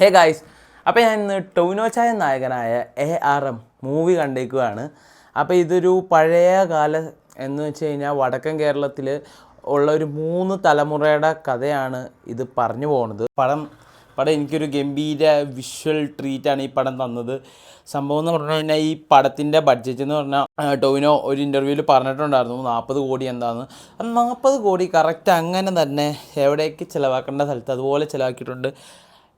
Hey guys അപ്പോൾ ഞാൻ ഇന്ന് ടൊവിനോ ചായ നായകനായ എ ആർ എം മൂവി കണ്ടേക്കുകയാണ് അപ്പോൾ ഇതൊരു പഴയ കാല എന്ന് വെച്ച് കഴിഞ്ഞാൽ വടക്കൻ കേരളത്തിൽ ഉള്ള ഒരു മൂന്ന് തലമുറയുടെ കഥയാണ് ഇത് പറഞ്ഞു പോകുന്നത്. പടം പടം എനിക്കൊരു ഗംഭീര വിഷ്വൽ ട്രീറ്റാണ് ഈ പടം തന്നത്. സംഭവം എന്ന് പറഞ്ഞു കഴിഞ്ഞാൽ ഈ പടത്തിന്റെ ബഡ്ജറ്റ് എന്ന് പറഞ്ഞാൽ ടോവിനോ ഒരു ഇന്റർവ്യൂവിൽ പറഞ്ഞിട്ടുണ്ടായിരുന്നു നാൽപ്പത് കോടി എന്താന്ന്. നാൽപ്പത് കോടി കറക്റ്റ് അങ്ങനെ തന്നെ എവിടേക്ക് ചിലവാക്കേണ്ട സ്ഥലത്ത് അതുപോലെ ചിലവാക്കിയിട്ടുണ്ട്.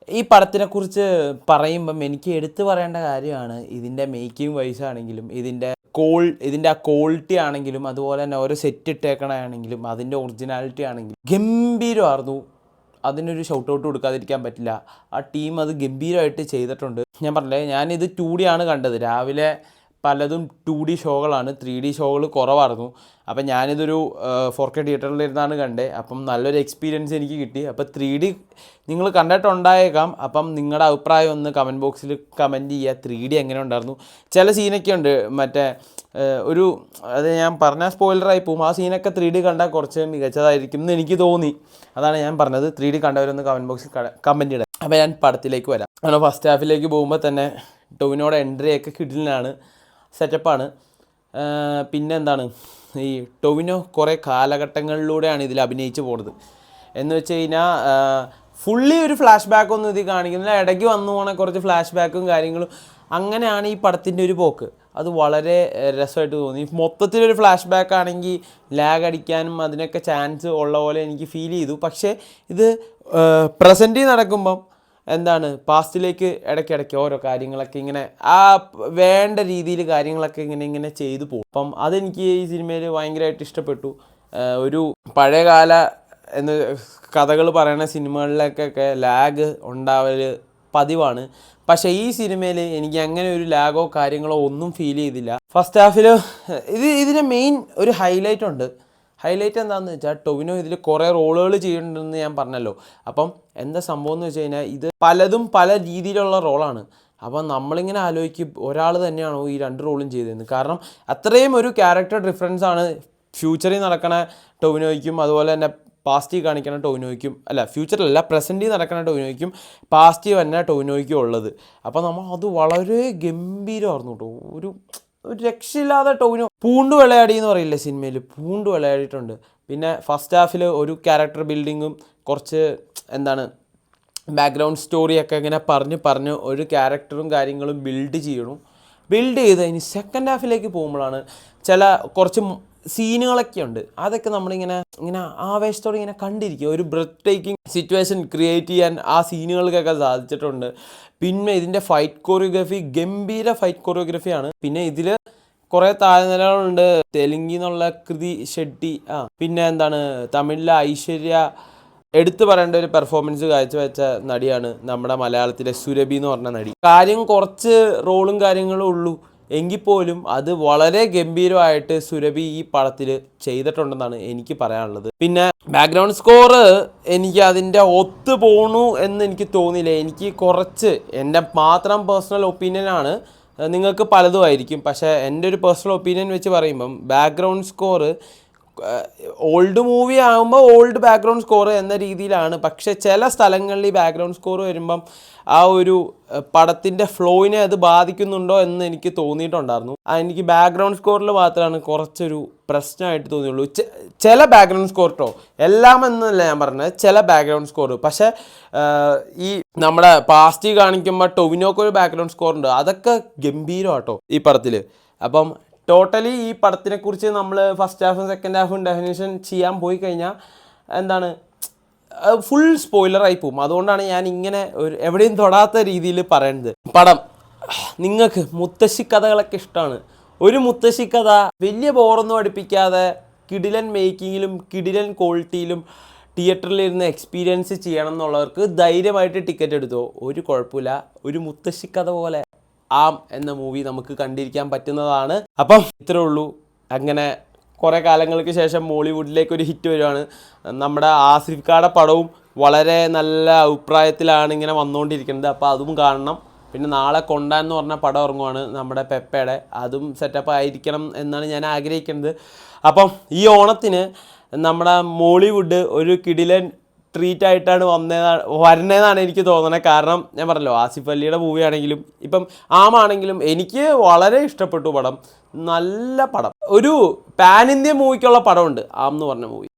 ഈ പടത്തിനെക്കുറിച്ച് പറയുമ്പം എനിക്ക് എടുത്തു പറയേണ്ട കാര്യമാണ് ഇതിന്റെ മേക്കിംഗ് വൈസ് ആണെങ്കിലും ഇതിന്റെ കോൾ ഇതിന്റെ ആ ക്വാളിറ്റി ആണെങ്കിലും അതുപോലെ തന്നെ ഓരോ സെറ്റ് ഇട്ടേക്കണാണെങ്കിലും അതിന്റെ ഒറിജിനാലിറ്റി ആണെങ്കിലും ഗംഭീരമായിരുന്നു. അതിനൊരു ഷൗട്ട് ഔട്ട് കൊടുക്കാതിരിക്കാൻ പറ്റില്ല. ആ ടീം അത് ഗംഭീരമായിട്ട് ചെയ്തിട്ടുണ്ട്. ഞാൻ പറഞ്ഞില്ലേ ഞാനിത് ടു ഡി ആണ് കണ്ടത്. രാവിലെ പലതും ടു ഡി ഷോകളാണ്. ത്രീ ഡി ഷോകൾ കുറവായിരുന്നു. അപ്പം ഞാനിതൊരു ഫോർ കെ തിയേറ്ററിലിരുന്നാണ് കണ്ടത് അപ്പം നല്ലൊരു എക്സ്പീരിയൻസ് എനിക്ക് കിട്ടി. അപ്പം ത്രീ ഡി നിങ്ങൾ കണ്ടിട്ടുണ്ടായേക്കാം. അപ്പം നിങ്ങളുടെ അഭിപ്രായം ഒന്ന് കമന്റ് ബോക്സിൽ കമന്റ് ചെയ്യുക. ത്രീ ഡി എങ്ങനെ ഉണ്ടായിരുന്നു? ചില സീനൊക്കെ ഉണ്ട്. മറ്റേ ഒരു അത് ഞാൻ പറഞ്ഞ സ്പോയിലറായി പോകും. ആ സീനൊക്കെ ത്രീ ഡി കണ്ടാൽ കുറച്ച് മികച്ചതായിരിക്കും എന്ന് എനിക്ക് തോന്നി. അതാണ് ഞാൻ പറഞ്ഞത്. ത്രീ ഡി കണ്ടവരൊന്ന് കമന്റ് ബോക്സിൽ കമന്റ് ഇടാം അപ്പോൾ ഞാൻ പടത്തിലേക്ക് വരാം. അങ്ങനെ ഫസ്റ്റ് ഹാഫിലേക്ക് പോകുമ്പോൾ തന്നെ ടോവിനോടെ എൻട്രി ഒക്കെ കിഡിലാണ് സെറ്റപ്പാണ്. പിന്നെ എന്താണ് ഈ ടൊവിനോ കുറേ കാലഘട്ടങ്ങളിലൂടെയാണ് ഇതിൽ അഭിനയിച്ച് പോകുന്നത് എന്ന് വെച്ച് കഴിഞ്ഞാൽ ഫുള്ളി ഒരു ഫ്ലാഷ് ബാക്ക് ഒന്നും ഇതിൽ കാണിക്കുന്നില്ല. ഇടയ്ക്ക് വന്നു പോണ കുറച്ച് ഫ്ലാഷ് ബാക്കും കാര്യങ്ങളും. അങ്ങനെയാണ് ഈ പടത്തിന്റെ ഒരു പോക്ക്. അത് വളരെ രസമായിട്ട് തോന്നി. മൊത്തത്തിലൊരു ഫ്ലാഷ് ബാക്ക് ആണെങ്കിൽ ലാഗ് അടിക്കാനും അതിനൊക്കെ ചാൻസ് ഉള്ള പോലെ എനിക്ക് ഫീൽ ചെയ്തു. പക്ഷേ ഇത് പ്രസന്റിൽ നടക്കുമ്പം എന്താണ് പാസ്റ്റിലേക്ക് ഇടയ്ക്കിടയ്ക്ക് ഓരോ കാര്യങ്ങളൊക്കെ ഇങ്ങനെ ആ വേണ്ട രീതിയിൽ കാര്യങ്ങളൊക്കെ ഇങ്ങനെ ഇങ്ങനെ ചെയ്തു പോകും. അപ്പം അതെനിക്ക് ഈ സിനിമയിൽ ഭയങ്കരമായിട്ട് ഇഷ്ടപ്പെട്ടു. ഒരു പഴയകാല എന്ന് കഥകൾ പറയുന്ന സിനിമകളിലേക്കൊക്കെ ലാഗ് ഉണ്ടാവൽ പതിവാണ്. പക്ഷേ ഈ സിനിമയിൽ എനിക്ക് അങ്ങനെ ഒരു ലാഗോ കാര്യങ്ങളോ ഒന്നും ഫീൽ ചെയ്തില്ല. ഫസ്റ്റ് ഹാഫിൽ ഇത് ഇതിന്റെ മെയിൻ ഒരു ഹൈലൈറ്റ് ഉണ്ട്. ഹൈലൈറ്റ് എന്താണെന്ന് വെച്ചാൽ ടൊവിനോ ഇതിൽ കുറേ റോളുകൾ ചെയ്യുന്നുണ്ടെന്ന് ഞാൻ പറഞ്ഞല്ലോ. അപ്പം എന്താ സംഭവം എന്ന് വെച്ച് കഴിഞ്ഞാൽ ഇത് പലതും പല രീതിയിലുള്ള റോളാണ്. അപ്പം നമ്മളിങ്ങനെ ആലോചിക്കും ഒരാൾ തന്നെയാണോ ഈ രണ്ട് റോളും ചെയ്തതെന്ന് കാരണം അത്രയും ഒരു ക്യാരക്ടർ ഡിഫറൻസ് ആണ് ഫ്യൂച്ചറിൽ നടക്കണ ടൊവിനോയ്ക്കും അതുപോലെ തന്നെ പാസ്റ്റി കാണിക്കണ ടൊവിനോയ്ക്കും അല്ല ഫ്യൂച്ചറിലല്ല പ്രസന്റിൽ നടക്കണ ടൊവിനോയ്ക്കും പാസ്റ്റി തന്നെ ടൊവിനോയ്ക്കും ഉള്ളത്. അപ്പോൾ നമ്മൾ അത് വളരെ ഗംഭീരമായിരുന്നു കേട്ടോ ഒരു ഒരു രക്ഷയില്ലാതെ ടോവിനോ പൂണ്ട് വിളയാടി എന്ന് പറയില്ലേ സിനിമയിൽ പൂണ്ട് വിളയാടിയിട്ടുണ്ട്. പിന്നെ ഫസ്റ്റ് ഹാഫിൽ ഒരു ക്യാരക്ടർ ബിൽഡിങ്ങും കുറച്ച് എന്താണ് ബാക്ക്ഗ്രൗണ്ട് സ്റ്റോറിയൊക്കെ ഇങ്ങനെ പറഞ്ഞ് പറഞ്ഞ് ഒരു ക്യാരക്ടറും കാര്യങ്ങളും ബിൽഡ് ചെയ്യണം. ബിൽഡ് ചെയ്ത് ഇനി സെക്കൻഡ് ഹാഫിലേക്ക് പോകുമ്പോഴാണ് ചില കുറച്ച് സീനുകളൊക്കെ ഉണ്ട്. അതൊക്കെ നമ്മളിങ്ങനെ ഇങ്ങനെ ആവേശത്തോടെ ഇങ്ങനെ കണ്ടിരിക്കുക ഒരു ബ്രത്ത് ടേക്കിംഗ് സിറ്റുവേഷൻ ക്രിയേറ്റ് ചെയ്യാൻ ആ സീനുകൾക്കൊക്കെ സാധിച്ചിട്ടുണ്ട്. പിന്നെ ഇതിന്റെ ഫൈറ്റ് കോറിയോഗ്രഫി ഗംഭീര ഫൈറ്റ് കോറിയോഗ്രഫിയാണ് പിന്നെ ഇതിൽ കുറേ താഴ്നിലകളുണ്ട് തെലുങ്കിൽ നിന്നുള്ള കൃതി ഷെട്ടി ആ പിന്നെ എന്താണ് തമിഴിലെ ഐശ്വര്യ എടുത്തു പറയേണ്ട ഒരു പെർഫോമൻസ് കാഴ്ചവെച്ച നടിയാണ് നമ്മുടെ മലയാളത്തിലെ സുരഭി എന്ന് പറഞ്ഞ നടി. കാര്യം കുറച്ച് റോളും കാര്യങ്ങളും ഉള്ളൂ. എങ്കിൽ പോലും അത് വളരെ ഗംഭീരമായിട്ട് സുരഭി ഈ പടത്തിൽ ചെയ്തിട്ടുണ്ടെന്നാണ് എനിക്ക് പറയാനുള്ളത്. പിന്നെ ബാക്ക്ഗ്രൗണ്ട് സ്കോർ എനിക്ക് അതിന്റെ ഒത്തു പോണു എന്ന് എനിക്ക് തോന്നിയില്ല. എനിക്ക് കുറച്ച് എന്റെ മാത്രം പേഴ്സണൽ ഒപ്പീനിയനാണ് നിങ്ങൾക്ക് പലതുമായിരിക്കും പക്ഷേ എന്റെ ഒരു പേഴ്സണൽ ഒപ്പീനിയൻ വെച്ച് പറയുമ്പം ബാക്ക്ഗ്രൗണ്ട് സ്കോറ് ഓൾഡ് മൂവി ആകുമ്പോൾ ഓൾഡ് ബാക്ക്ഗ്രൗണ്ട് സ്കോർ എന്ന രീതിയിലാണ്. പക്ഷേ ചില സ്ഥലങ്ങളിൽ ഈ ബാക്ക്ഗ്രൗണ്ട് സ്കോർ വരുമ്പം ആ ഒരു പടത്തിന്റെ ഫ്ലോയിനെ അത് ബാധിക്കുന്നുണ്ടോ എന്ന് എനിക്ക് തോന്നിയിട്ടുണ്ടായിരുന്നു. എനിക്ക് ബാക്ക്ഗ്രൗണ്ട് സ്കോറിൽ മാത്രമാണ് കുറച്ചൊരു പ്രശ്നമായിട്ട് തോന്നിയുള്ളൂ. ചില ബാക്ക്ഗ്രൗണ്ട് സ്കോർ കേട്ടോ എല്ലാം എന്നല്ല ഞാൻ പറഞ്ഞത് ചില ബാക്ക്ഗ്രൗണ്ട് സ്കോർ പക്ഷേ ഈ നമ്മുടെ പാസ്റ്റി കാണിക്കുമ്പോൾ ടൊവിനോക്ക് ഒരു ബാക്ക്ഗ്രൗണ്ട് സ്കോർ ഉണ്ട്. അതൊക്കെ ഗംഭീരമാട്ടോ ഈ പടത്തിൽ അപ്പം ടോട്ടലി ഈ പടത്തിനെ കുറിച്ച് നമ്മൾ ഫസ്റ്റ് ഹാഫും സെക്കൻഡ് ഹാഫും ഡെഫിനേഷൻ ചെയ്യാൻ പോയി കഴിഞ്ഞാൽ എന്താണ് ഫുൾ സ്പോയിലറായി പോകും അതുകൊണ്ടാണ് ഞാൻ ഇങ്ങനെ ഒരു എവിടെയും തൊടാത്ത രീതിയിൽ പറയുന്നത് പടം നിങ്ങൾക്ക് മുത്തശ്ശി കഥകളൊക്കെ ഇഷ്ടമാണ് ഒരു മുത്തശ്ശി കഥ വലിയ ബോറൊന്നും അടുപ്പിക്കാതെ കിടിലൻ മേക്കിങ്ങിലും കിടിലൻ ക്വാളിറ്റിയിലും തിയേറ്ററിലിരുന്ന് എക്സ്പീരിയൻസ് ചെയ്യണം എന്നുള്ളവർക്ക് ധൈര്യമായിട്ട് ടിക്കറ്റ് എടുത്തോ. ഒരു കുഴപ്പമില്ല. ഒരു മുത്തശ്ശി കഥ പോലെ. ആം എന്ന മൂവി നമുക്ക് കണ്ടിരിക്കാൻ പറ്റുന്നതാണ്. അപ്പം ഇത്രേ ഉള്ളൂ. അങ്ങനെ കുറേ കാലങ്ങൾക്ക് ശേഷം ബോളിവുഡിലേക്ക് ഒരു ഹിറ്റ് വരുവാണ്. നമ്മുടെ ആസിഫ് കാടെ പടവും വളരെ നല്ല അഭിപ്രായത്തിലാണ് ഇങ്ങനെ വന്നുകൊണ്ടിരിക്കുന്നത്. അപ്പോൾ അതും കാണണം. പിന്നെ നാളെ കൊണ്ടാൻ എന്ന് പറഞ്ഞ പടം ഇറങ്ങുവാണ് നമ്മുടെ പെപ്പയുടെ. അതും സെറ്റപ്പ് ആയിരിക്കണം എന്നാണ് ഞാൻ ആഗ്രഹിക്കുന്നത്. അപ്പം ഈ ഓണത്തിന് നമ്മുടെ മോളിവുഡ് ഒരു കിടിലൻ ട്രീറ്റ് ആയിട്ടാണ് വന്നതാണ് വരുന്നതെന്നാണ് എനിക്ക് തോന്നുന്നത് കാരണം ഞാൻ പറഞ്ഞല്ലോ ആസിഫ് അലിയുടെ മൂവി ആണെങ്കിലും ഇപ്പം ആമാണെങ്കിലും എനിക്ക് വളരെ ഇഷ്ടപ്പെട്ടു പടം. നല്ല പടം. ഒരു പാൻ ഇന്ത്യൻ മൂവിക്കുള്ള പടമുണ്ട് ആം എന്ന് പറഞ്ഞ മൂവി